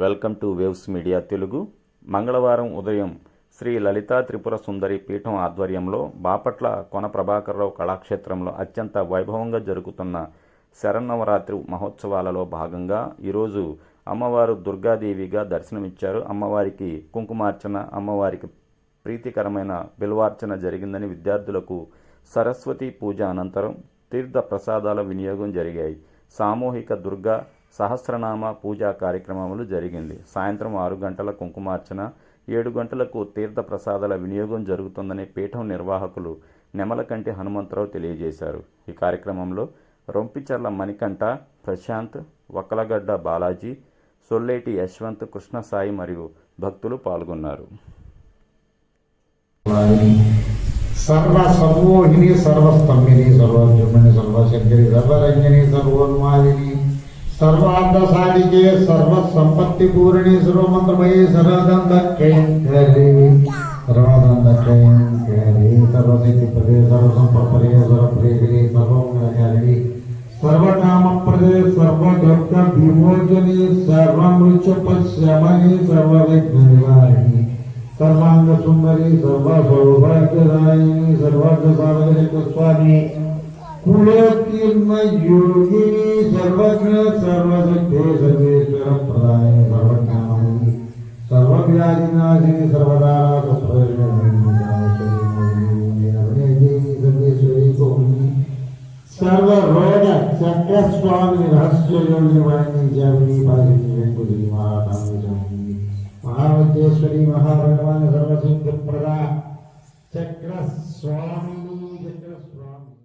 Welcome to waves media Telugu. మంగళవారం ఉదయం శ్రీ లలితా త్రిపుర సుందరి పీఠం ఆధ్వర్యంలో బాపట్ల కొన ప్రభాకర్రావు కళాక్షేత్రంలో అత్యంత వైభవంగా జరుగుతున్న శరన్నవరాత్రి మహోత్సవాలలో భాగంగా ఈరోజు అమ్మవారు దుర్గాదేవిగా దర్శనమిచ్చారు. అమ్మవారికి కుంకుమార్చన అమ్మవారికి ప్రీతికరమైన బిల్వార్చన జరిగిందని విద్యార్థులకు సరస్వతి పూజ అనంతరం తీర్థ ప్రసాదాల వినియోగం జరిగాయి. సామూహిక దుర్గా సహస్రనామ పూజా కార్యక్రమములు జరిగింది. సాయంత్రం ఆరు గంటల కుంకుమార్చన ఏడు గంటలకు తీర్థ ప్రసాదాల వినియోగం జరుగుతుందని పీఠం నిర్వాహకులు నెమలకంటి హనుమంతరావు తెలియజేశారు. ఈ కార్యక్రమంలో రొంపిచర్ల మణికంఠ ప్రశాంత్ వక్కలగడ్డ బాలాజీ సొల్లేటి యశ్వంత్ కృష్ణసాయి మరియు భక్తులు పాల్గొన్నారు. సర్వ సర్వోహిని సర్వస్తంభిని సర్వజన్మని సర్వశంకరి సర్వరంజని సర్వోన్మాదిని. సర్వార్థ సాధికే సర్వ సంపత్తి పూరిణి సర్వమంత్రమయీ సర్వదంత కేంకరి సర్వశక్తి ప్రదే సర్వసంపరే సర్వప్రియకరి సర్వమంగళకారిణి సర్వకామ ప్రదే సర్వదుఃఖ విమోచని సర్వమృత్యుపశమని సర్వవిఘ్న నివారిణి सर्वांग सुंदरी सर्व सौभाग्यदायिनी सर्वार्थ सार्वजनिक स्वामी कुलतीर्ण योगिनी सर्वज्ञ सर्वसिद्धे सर्वेश्वर प्रदाय सर्वज्ञानी सर्वव्याधिनाशिनी सर्वदारा सर्वरोग चक्र स्वामी रहस्य योगी वाणी जगनी पाजी वेंकुटी महाराज మహేశ్వరి మహాభగవాన్ సర్వసింగ ప్రదా చక్రస్వామి చక్రస్వామి